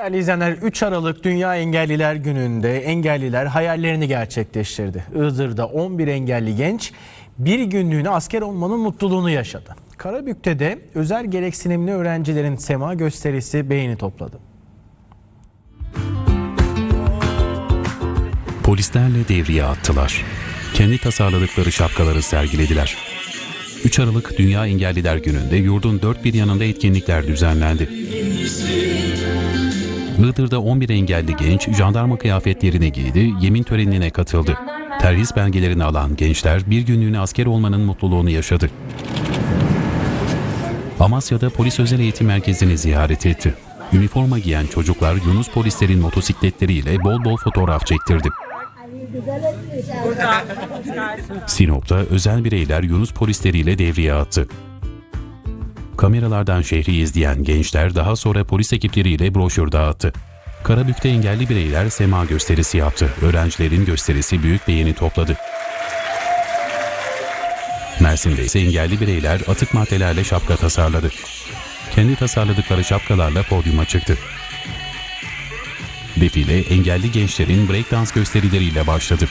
Değerli izleyenler 3 Aralık Dünya Engelliler Günü'nde engelliler hayallerini gerçekleştirdi. Iğdır'da 11 engelli genç bir günlüğüne asker olmanın mutluluğunu yaşadı. Karabük'te de özel gereksinimli öğrencilerin sema gösterisi beğeni topladı. Polislerle devriye attılar. Kendi tasarladıkları şapkaları sergilediler. 3 Aralık Dünya Engelliler Günü'nde yurdun dört bir yanında etkinlikler düzenlendi. Iğdır'da 11 engelli genç jandarma kıyafetlerini giydi, yemin törenine katıldı. Terhis belgelerini alan gençler bir günlüğüne asker olmanın mutluluğunu yaşadı. Amasya'da polis özel eğitim merkezini ziyaret etti. Üniforma giyen çocuklar Yunus polislerin motosikletleriyle bol bol fotoğraf çektirdi. Sinop'ta özel bireyler Yunus polisleriyle devriye attı. Kameralardan şehri izleyen gençler daha sonra polis ekipleriyle broşür dağıttı. Karabük'te engelli bireyler sema gösterisi yaptı. Öğrencilerin gösterisi büyük beğeni topladı. Mersin'de ise engelli bireyler atık maddelerle şapka tasarladı. Kendi tasarladıkları şapkalarla podyuma çıktı. Defile engelli gençlerin breakdance gösterileriyle başladı.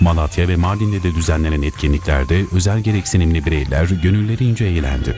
Malatya ve Mardin'de de düzenlenen etkinliklerde özel gereksinimli bireyler gönüllerince eğlendi.